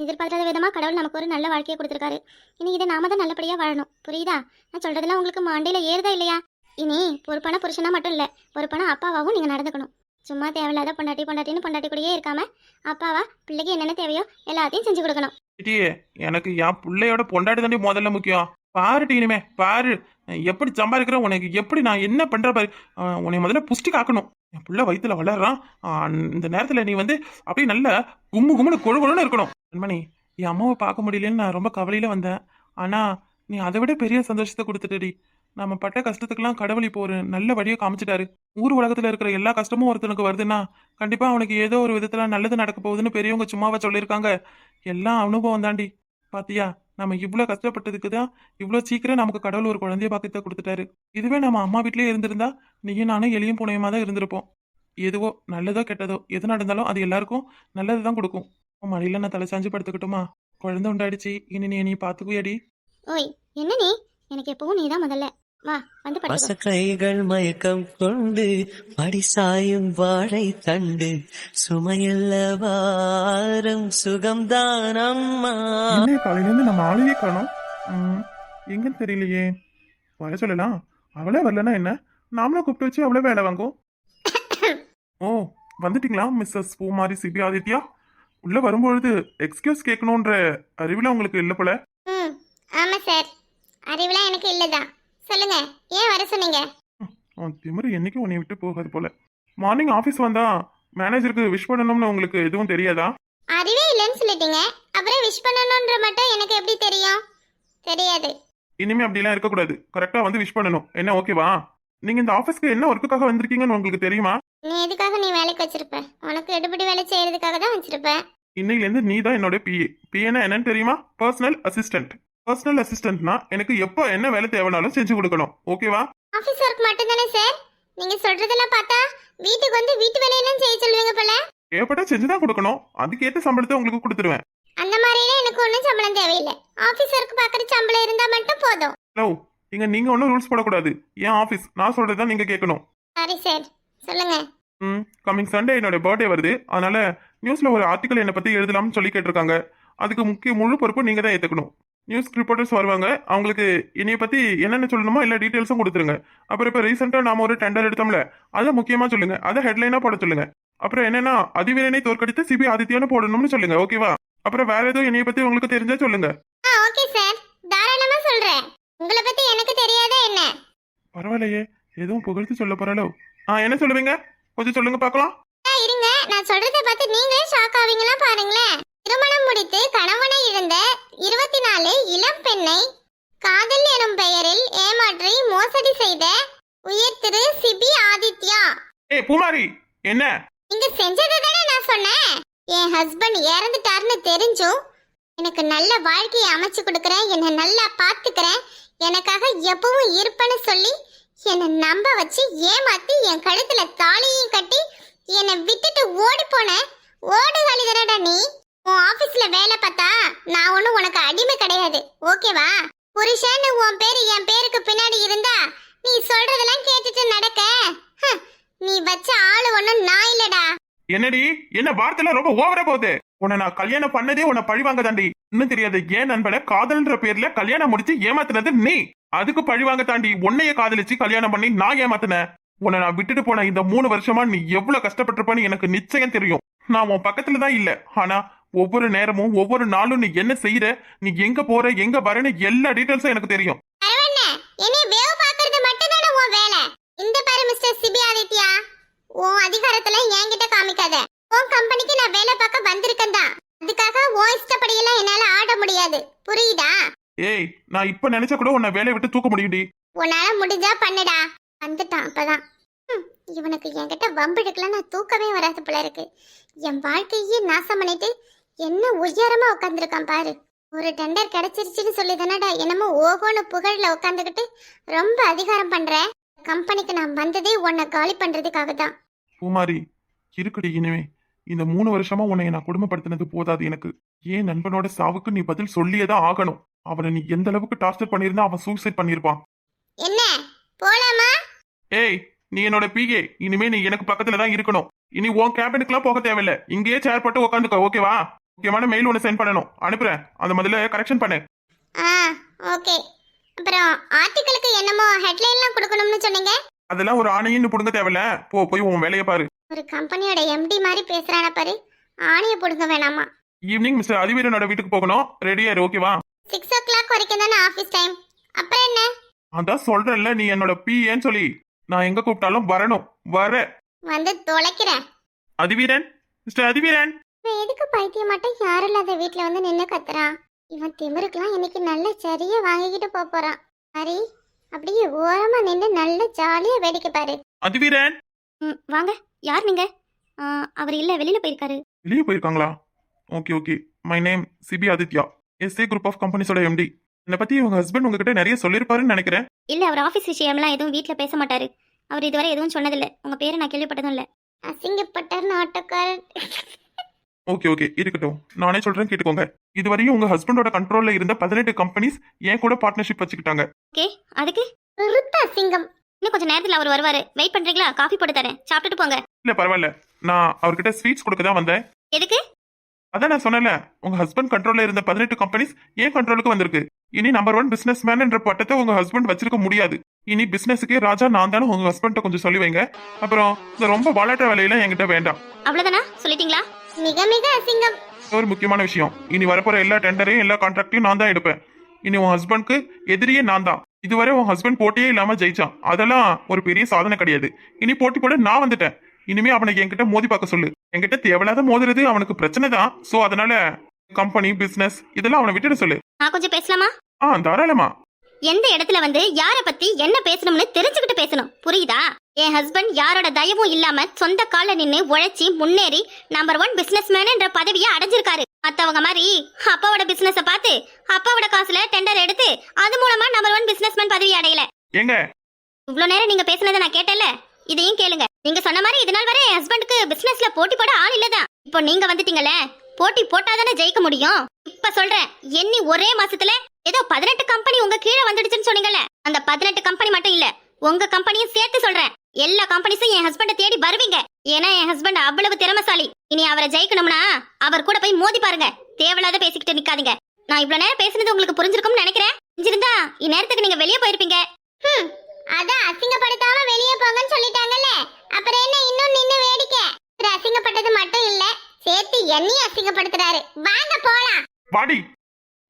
Speaker 6: எதிர்பார்க்காத விதமாக கடவுள் நமக்கு ஒரு நல்ல வாழ்க்கையை கொடுத்துருக்காரு. இனி இதை நாம தான் நல்லபடியாக வாழணும். புரியுதா? நான் சொல்கிறதெல்லாம் உங்களுக்கு மண்டையில் ஏறுதா இல்லையா? இனி பொறுப்பான புருஷனாக மட்டும் இல்லை பொறுப்பான அப்பாவாகவும் நீங்கள் நடந்துக்கணும். சும்மா தேவையில்லாத பொண்டாட்டி பொண்டாட்டின்னு பொண்டாட்டி கூடயே இருக்காம அப்பாவா பிள்ளைக்கு என்னென்ன தேவையோ எல்லாத்தையும் செஞ்சு கொடுக்கணும்.
Speaker 5: சிட்டியே எனக்கு என் பிள்ளையோட பொண்டாட்டி தாண்டி முதல்ல முக்கியம். பாருடி இனிமே பாரு. எப்படி சம்பாதிக்கிறேன் உனக்கு எப்படி நான் என்ன பண்ற பாரு. ஆஹ் உன்னை முதல்ல புஷ்டி காக்கணும். என் புள்ள வயிற்றுல வளர்றான். இந்த நேரத்துல நீ வந்து அப்படியே நல்ல கும்மு கும்முன்னு கொழு கொழுன்னு இருக்கணும். அன்மணி என் அம்மாவை பார்க்க முடியலன்னு நான் ரொம்ப கவலையில வந்தேன். ஆனா நீ அதை விட பெரிய சந்தோஷத்தை கொடுத்துட்டடி நம்ம பட்ட கஷ்டத்துக்கெல்லாம் கடவுள் இப்போ ஒரு நல்ல வழியை காமிச்சிட்டாரு. ஊர் உலகத்துல இருக்கிற எல்லா கஷ்டமும் ஒருத்தனுக்கு வருதுன்னா கண்டிப்பா அவனுக்கு ஏதோ ஒரு விதத்துல நல்லது நடக்க போகுதுன்னு பெரியவங்க சும்மாவா சொல்லியிருக்காங்க. எல்லாம் அனுபவம் தாண்டி. பாத்தியா? நம்ம இவ்வளோ கஷ்டப்பட்டதுக்கு தான் இவ்வளோ சீக்கிரம் நமக்கு கடவுள் ஒரு குழந்தைய பாக்கத்தை கொடுத்துட்டாரு. இதுவே நம்ம அம்மா வீட்லயே இருந்திருந்தா நீயும் நானும் எளியும் புனையமா தான் இருந்திருப்போம். எதுவோ நல்லதோ கெட்டதோ எது நடந்தாலும் அது எல்லாருக்கும் நல்லது தான் கொடுக்கும். மழையில மடியில நான் தலை சாஞ்சு படுத்துக்கிட்டோமா? குழந்தை உண்டாயிடுச்சு. இனி நீ நீ பாத்துக்குவியடி
Speaker 6: ஓய் என்ன நீ? எனக்கு எப்பவும் நீ தான் முதல்ல.
Speaker 7: மசக்கைகள் மயக்கம் கொண்டு படிசாயும் வாழை தண்டு. சுமையல்ல வாரம் சுகம்தான் அம்மா.
Speaker 4: என்ன காலையில இருந்து நம்ம ஆளையே காணோம். ம், எங்கன்னு தெரியலையே. வர சொல்லலாம். அவளே வரலன்னா என்ன? நாமளும் கூப்பிட்டு வச்சு அவளே வேலை வாங்கும் [coughs] ஓ வந்துட்டீங்களா மிஸ்ஸஸ் பூமாரி சிபி ஆதித்யா? உள்ள வரும்பொழுது எக்ஸ்கியூஸ் கேட்கணுன்ற அறிவுல உங்களுக்கு இல்ல போல.
Speaker 6: ம் ஆமாம் சார். அறிவுலாம் எனக்கு இல்லைதான். சொல்லுங்க ஏன் வர சொன்னீங்க?
Speaker 4: உன் திமிரு என்னைக்கும் உன்னை விட்டு போகாது போல. மார்னிங் ஆஃபீஸ் வந்தா மேனேஜருக்கு விஷ் பண்ணணும்னு உங்களுக்கு எதுவும் தெரியாதா?
Speaker 6: அறிவே இல்லைன்னு சொல்லிட்டீங்க. அப்புறம் விஷ் பண்ணணுன்ற மட்டும் எனக்கு எப்படி தெரியும்? தெரியாது.
Speaker 4: இனிமே அப்படிலாம் இருக்கக்கூடாது. கரெக்டா வந்து விஷ் பண்ணணும். என்ன ஓகேவா நீங்க இந்த ஆஃபீஸ்க்கு என்ன ஒர்க்குக்காக வந்திருக்கீங்கன்னு உங்களுக்கு தெரியுமா?
Speaker 6: நீ எதுக்காக நீ வேலைக்கு வச்சிருப்ப? உனக்கு எடுபடி வேலை செய்யறதுக்காக தான் வச்சிருப்ப.
Speaker 4: இன்னையிலேருந்து நீ தான் என்னோட பிஏ பிஏனா என்னன்னு தெரியுமா? பர்சனல் அசிஸ்டன்ட் பர்சனல் அசிஸ்டன்ட்னா எனக்கு எப்போ என்ன வேலை தேவைனாலும் செஞ்சு கொடுக்கணும். ஓகேவா
Speaker 6: ஆஃபீஸ் ஒர்க் மட்டும் தானே சார் நீங்க சொல்றதெல்லாம் பார்த்தா வீட்டுக்கு வந்து வீட்டு வேலையெல்லாம் செய்ய சொல்லுவீங்க போல.
Speaker 4: ஏற்பட்டா செஞ்சு தான் கொடுக்கணும். அதுக்கேற்ற சம்பளத்தை உங்களுக்கு கொடுத்துருவேன்.
Speaker 6: அந்த மாதிரிலாம் எனக்கு ஒன்றும் சம்பளம் தேவையில்லை. ஆஃபீஸ் ஒர்க் பார்க்குற சம்பளம் இருந்தா மட்டும் போதும்.
Speaker 4: ஹலோ இங்க நீங்க ஒன்றும் ரூல்ஸ் போடக்கூடாது. என் ஆஃபீஸ் நான் சொல்றது தான் நீங்க கேட்கணும்.
Speaker 6: சாரி சார் சொல்லுங்க.
Speaker 4: ம் கம்மிங் சண்டே என்னோட பர்த்டே வருது. அதனால நியூஸ்ல ஒரு ஆர்டிக்கல் என்னை பத்தி எழுதலாம்னு சொல்லி கேட்டிருக்காங்க. அதுக்கு முக்கிய முழு பொறுப்பு நீங்க தான் ஏத்துக்கணும். நியூஸ் ரிப்போர்ட்டர்ஸ் வருவாங்க. அவங்களுக்கு என்னைய பத்தி என்னென்ன சொல்லணுமோ எல்லா டீட்டெயில்ஸும் கொடுத்துருங்க. அப்புறம் இப்போ ரீசெண்டாக நாம ஒரு டெண்டர் எடுத்தோம்ல அதை முக்கியமா சொல்லுங்க. அதை ஹெட்லைனா போட சொல்லுங்க. அப்புறம் என்னன்னா அதிவீரனை தோற்கடித்து சிபி ஆதித்யான்னு போடணும்னு சொல்லுங்க ஓகேவா அப்புறம் வேற எதுவும் என்னைய பத்தி உங்களுக்கு தெரிஞ்சா சொல்லுங்க.
Speaker 6: ஓகே சார் தாராளமா சொல்றேன். உங்களை பத்தி எனக்கு தெரியாதா என்ன?
Speaker 4: பரவாயில்லையே. எதுவும் புகழ்த்து சொல்ல போறாளோ? ஆ என்ன சொல்லுவீங்க? கொஞ்சம் சொல்லுங்க பார்க்கலாம்.
Speaker 6: இருங்க. நான் சொல்றதை பார்த்து நீங்களே ஷாக் ஆவீங்களா பாருங்களேன். திருமணம் முடித்து கணவனை இழந்த இருபத்தி நாலு இளம் பெண்ணை காதல் எனும் பெயரில் ஏமாற்றி மோசடி செய்த உயர் திரு சிபி ஆதித்யா.
Speaker 4: ஏய் பூமாரி என்ன?
Speaker 6: நீங்க செஞ்சதை தானே நான் சொன்னேன். என் ஹஸ்பண்ட் இறந்துட்டாருன்னு தெரிஞ்சும் எனக்கு நல்ல வாழ்க்கையை அமைச்சு கொடுக்குறேன் என்னை நல்லா பார்த்துக்கிறேன் எனக்காக எப்பவும் இருப்பேன்னு சொல்லி என்னை நம்ப வச்சு ஏமாத்தி என் கழுத்துல தாலியும் கட்டி என்னை விட்டுட்டு ஓடி போன ஓடு கழிதரடா நீ? உன் ஆபீஸ்ல வேலை பார்த்தா நான் ஒன்றும் உனக்கு அடிமை கிடையாது. ஓகேவா புருஷன்னு உன் பேரு என் பேருக்கு பின்னாடி இருந்தா நீ சொல்றதெல்லாம் கேட்டுட்டு நடக்க. நீ வச்ச ஆளு ஒன்றும் நான் இல்லடா.
Speaker 4: என்னடி? என்ன வார்த்தையில ரொம்ப ஓவரா போகுது. உன்னை நான் கல்யாணம் பண்ணதே உன்னை பழி வாங்க தாண்டி இன்னும் தெரியாது ஏன் நண்பனை காதல்ன்ற பேர்ல கல்யாணம் முடிச்சு ஏமாத்துனது நீ. அதுக்கு பழிவாங்க தாண்டி உன்னைய காதலிச்சு கல்யாணம் பண்ணி நான் ஏமாத்தினேன். உன்னை நான் விட்டுட்டு போன இந்த மூணு வருஷமா நீ எவ்வளவு கஷ்டப்பட்டிருப்பான்னு எனக்கு நிச்சயம் தெரியும். நான் உன் பக்கத்துல தான் இல்ல. ஆனா ஒவ்வொரு நேரமும் ஒவ்வொரு நாளும் நீ என்ன செய்யற நீ எங்க போற? எங்க வரன்னு எல்லா டீட்டெயில்ஸும் எனக்கு தெரியும்.
Speaker 6: என்னை வேவு பார்க்கறது மட்டும் தானே உன் வேலை? இந்த பாரு மிஸ்டர் சிபி ஆதித்யா. உன் அதிகாரத்துல என்கிட்ட காமிக்காத. உன் கம்பெனிக்கு நான் வேலை பார்க்க வந்திருக்கேன் தான். அதுக்காக உன் இஷ்டப்படியெல்லாம் என்னால ஆட முடியாது. புரியுதா?
Speaker 4: ஏய் நான் இப்ப நினைச்சா கூட உன்னை வேலையை விட்டு தூக்க முடியும்டி.
Speaker 6: உன்னால முடிஞ்சா பண்ணுடா. வந்துட்டான் அப்பதான். இவனுக்கு என்கிட்ட வம்பிடுக்கல நான் தூக்கமே வராது போல இருக்கு. என் வாழ்க்கையே நாசம் பண்ணிட்டு என்ன உயரமா உட்காந்துருக்கான் பாரு. ஒரு டெண்டர் கிடைச்சிருச்சுன்னு சொல்லி தானடா என்னமோ ஓஹோன்னு புகழ்ல உட்காந்துக்கிட்டு ரொம்ப அதிகாரம் பண்ற. கம்பெனிக்கு நான் வந்ததே உன்னை காலி பண்றதுக்காக தான்
Speaker 4: பூமாரி இருக்குடி இனிமே. இந்த மூணு வருஷமா உன்னை நான் குடும்பப்படுத்தினது போதாது எனக்கு. ஏன் நண்பனோட சாவுக்கு நீ பதில் சொல்லியேதான் ஆகணும். அவனை நீ எந்த அளவுக்கு டார்ச்சர் பண்ணியிருந்தா அவன் சூசைட் பண்ணியிருப்பான்.
Speaker 6: என்ன? போலாமா?
Speaker 4: ஏய் நீ என்னோட பிகே இனிமே நீ எனக்கு பக்கத்துல தான் இருக்கணும். இனி உன் கேபினுக்குலாம் போக தேவையில்ல. இங்கேயே சேர் போட்டு உட்காந்துக்கோ ஓகேவா முக்கியமான மெயில் ஒன்று சென்ட் பண்ணணும். அனுப்புறேன். அந்த முதல்ல கரெக்ஷன் பண்ணு.
Speaker 6: ஆ ஓகே அப்புறம் ஆர்டிக்கலுக்கு என்னமோ ஹெட்லைன்லாம் கொடுக்கணும்னு சொன்னீங்க?
Speaker 4: அதெல்லாம் ஒரு ஆணையும் புடுங்க தேவையில்ல. போ போய் உன் வேலையை பாரு.
Speaker 6: ஒரு கம்பெனியோட எம்டி மாதிரி பேசுறான பாரு. ஆணைய போடுங்க வேணாமா?
Speaker 4: ஈவினிங் மிஸ்டர் அதிவீரனோட வீட்டுக்கு போகணும். ரெடியா இரு ஓகேவா
Speaker 6: சிக்ஸ் ஓ கிளாக் வரைக்கும் தானே ஆஃபீஸ் டைம் அப்புறம் என்ன?
Speaker 4: அதான் சொல்றேன்ல நீ என்னோட பிஏன்னு சொல்லி. நான் எங்க கூப்பிட்டாலும் வரணும். வர.
Speaker 6: வந்து தொலைக்கிறேன்.
Speaker 4: அதிவீரன்? மிஸ்டர் அதிவீரன்?
Speaker 6: இவன் எதுக்கு பைத்தியம் மட்டும் யாரும் இல்லாத வீட்ல வந்து நின்று கத்துறான் இவன் திமிருக்கெல்லாம் இன்னைக்கு நல்ல சரியா வாங்கிக்கிட்டு போப் போறான். ஹரி அப்படியே ஓரமா நின்று நல்ல ஜாலியா வேடிக்கை பாரு.
Speaker 4: அதிவீரன்!
Speaker 1: ம் வாங்க. யார் நீங்க? ஆ, அவர் இல்ல வெளியில போயிருக்காரு.
Speaker 4: வெளியே போயிருக்காங்களா? Okay okay. My name Sibi Aditya. SA group of கம்பெனிஸோட MD என்னை பத்தி உங்க ஹஸ்பண்ட் உங்ககிட்ட நிறைய சொல்லியிருப்பாருன்னு நினைக்கிறேன்.
Speaker 1: இல்ல அவர் ஆபீஸ் விஷயம்லாம் எதுவும் வீட்ல பேச மாட்டாரு. அவர் இதுவரை எதுவும் சொன்னதில்ல. உங்க பேரை நான் கேள்விப்பட்டதும் இல்ல.
Speaker 6: அசிங்கப்பட்டார் நாட்டக்காரர். [laughs]
Speaker 4: ஓகே ஓகே இருக்கட்டும். நானே சொல்றேன் கேட்டுக்கோங்க. இதுவரையும் உங்க ஹஸ்பண்டோட கண்ட்ரோல்ல இருந்த பதினெட்டு கம்பெனிஸ் என் கூட பார்ட்னர்ஷிப் வச்சுக்கிட்டாங்க.
Speaker 1: ஓகே அதுக்கு?
Speaker 6: பெருத்த அசிங்கம்
Speaker 1: இன்னும் கொஞ்சம் நேரத்துல அவர் வருவாரு. வெயிட் பண்றீங்களா? காஃபி போட்டு தரேன். சாப்பிட்டுட்டு போங்க.
Speaker 4: இல்ல பரவாயில்ல. நான் அவர்கிட்ட ஸ்வீட்ஸ் கொடுக்க தான் வந்தேன்.
Speaker 1: எதுக்கு?
Speaker 4: அதான் நான் சொன்னேன்ல. உங்க ஹஸ்பண்ட் கண்ட்ரோல்ல இருந்த பதினெட்டு கம்பெனிஸ் ஏன் கண்ட்ரோலுக்கு வந்திருக்கு. இனி நம்பர் ஒன் பிசினஸ் மேன் என்ற பட்டத்தை உங்க ஹஸ்பண்ட் வச்சிருக்க முடியாது. இனி பிசினஸுக்கே ராஜா நான் தானே உங்க ஹஸ்பண்ட கொஞ்சம் சொல்லி வைங்க. அப்புறம் இந்த ரொம்ப வாலாட்ட வேலையெல்லாம் என்கிட்ட வேண்டாம்.
Speaker 1: அவ்வளவுதானா? சொல்லிட்டீங்களா?
Speaker 6: மிக மிக அசிங்கம்.
Speaker 4: ஒரு முக்கியமான விஷயம். இனி வரப்போற எல்லா டெண்டரையும் எல்லா கான்ட்ராக்டையும் நான் தான் எடுப்பேன். இனி உன் ஹஸ்பண்ட்க்கு எதிரியே நான் தான். இதுவரை உன் ஹஸ்பண்ட் போட்டியே இல்லாம ஜெயிச்சான். அதெல்லாம் ஒரு பெரிய சாதனை கிடையாது. இனி போட்டி போட நான் வந்துட்டேன். இனிமே அவனுக்கு என்கிட்ட மோதி பார்க்க சொல்லு. என்கிட்ட தேவையில்லாத மோதுறது அவனுக்கு பிரச்சனை தான். சோ அதனால கம்பெனி பிசினஸ் இதெல்லாம் அவனை விட்டுட சொல்லு.
Speaker 1: நான் கொஞ்சம் பேசலாமா?
Speaker 4: ஆ தாராளமா.
Speaker 1: எந்த இடத்துல வந்து யார பத்தி என்ன பேசணும்னு தெரிஞ்சுக்கிட்டு பேசணும். புரியுதா? என் ஹஸ்பண்ட் யாரோட தயவும் இல்லாம சொந்த கால நின்னு உழைச்சி முன்னேறி நம்பர் ஒன் பிசினஸ் என்ற பதவியை அடைஞ்சிருக்காரு. மத்தவங்க மாதிரி அப்பாவோட பிசினஸ பார்த்து அப்பாவோட காசுல டெண்டர் எடுத்து அது மூலமா நம்பர் ஒன் பிசினஸ்மேன் பதவி அடையல.
Speaker 4: ஏங்க
Speaker 1: இவ்வளவு நேரம் நீங்க பேசுனதை நான் கேட்டல இதையும் கேளுங்க. நீங்க சொன்ன மாதிரி இது நாள் வரை என் ஹஸ்பண்டுக்கு பிசினஸ்ல போட்டி போட ஆள் இல்லதான். இப்போ நீங்க வந்துட்டீங்கல்ல? போட்டி போட்டாதானே ஜெயிக்க முடியும்? இப்ப சொல்றேன் எண்ணி ஒரே மாசத்துல ஏதோ பதினெட்டு கம்பெனி உங்க கீழே வந்துடுச்சுன்னு சொன்னீங்கல்ல. அந்த பதினெட்டு கம்பெனி மட்டும் இல்ல உங்க கம்பெனியும் சேர்த்து சொல்றேன். எல்லா கம்பெனிஸும் என் ஹஸ்பண்ட தேடி வருவீங்க. ஏன்னா என் ஹஸ்பண்ட் அவ்வளவு திறமசாலி. இனி அவரை ஜெயிக்கணும்னா அவர் கூட போய் மோதி பாருங்க. தேவையில்லாத பேசிக்கிட்டு நிக்காதீங்க. நான் இவ்வளவு நேரம் பேசுனது உங்களுக்கு புரிஞ்சிருக்கும்னு நினைக்கிறேன். புரிஞ்சிருந்தா இந்நேரத்துக்கு நீங்க வெளியே போயிருப்பீங்க.
Speaker 6: ஹம், அதான் அசிங்கப்படுத்தாம வெளியே போங்கன்னு சொல்லிட்டாங்கல்ல. அப்புறம் என்ன இன்னும் நின்னு வேடிக்கை? இவர் அசிங்கப்பட்டது மட்டும் இல்ல சேர்த்து என்னையும் அசிங்கப்படுத்துறாரு. வாங்க போலாம்.
Speaker 4: வாடி.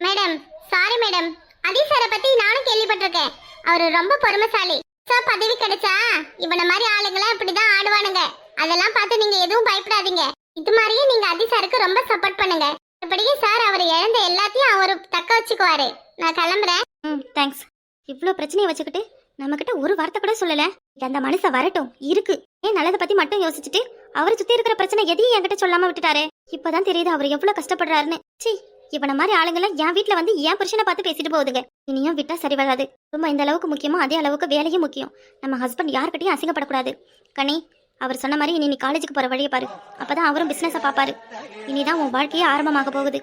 Speaker 6: Madam sorry madam. அதி சாரை பத்தி நானும் கேள்விப்பட்டிருக்கேன். அவரு ரொம்ப பொறுமைசாலி. சார் பதவி கிடைச்சா? இவன மாதிரி ஆளுங்களாம் இப்படிதான் ஆடுவானுங்க. அதெல்லாம் பார்த்து நீங்க எதுவும் பயப்படாதீங்க. இது மாதிரியே நீங்க அதி சாருக்கு ரொம்ப சப்போர்ட் பண்ணுங்க. இப்படியே சார் அவர் இழந்த எல்லாத்தையும் அவர் தக்க வச்சுக்குவாரு. நான் கிளம்புறேன்.
Speaker 1: ம் தேங்க்ஸ் இவ்வளோ பிரச்சனையை வச்சுக்கிட்டு நம்மக்கிட்ட ஒரு வார்த்தை கூட சொல்லல. அந்த மனுஷன் வரட்டும். இருக்கு. ஏன் நல்லதை பத்தி மட்டும் யோசிச்சுட்டு அவரை சுத்தி இருக்கிற பிரச்சனை எதையும் என்கிட்ட சொல்லாம விட்டுட்டாரு? இப்பதான் தெரியுது அவர் எவ்வளவு கஷ்டப்படுறாருன்னு. ச்சீ இவன மாதிரி ஆளுங்கெல்லாம் என் வீட்டுல வந்து என் புருஷனை பார்த்து பேசிட்டு போகுதுங்க. இனியும் விட்டா சரி வராது. ரொம்ப இந்த அளவுக்கு முக்கியமோ அதே அளவுக்கு வேலையும் முக்கியம். நம்ம ஹஸ்பண்ட் யார்கிட்டயும் அசிங்கப்படக்கூடாது. கனி அவர் சொன்ன மாதிரி இனி நீ காலேஜுக்கு போற வழியை பாரு. அப்பதான் அவரும் பிசினஸை பாப்பாரு இனிதான் உன் வாழ்க்கையே ஆரம்பமாக போகுது.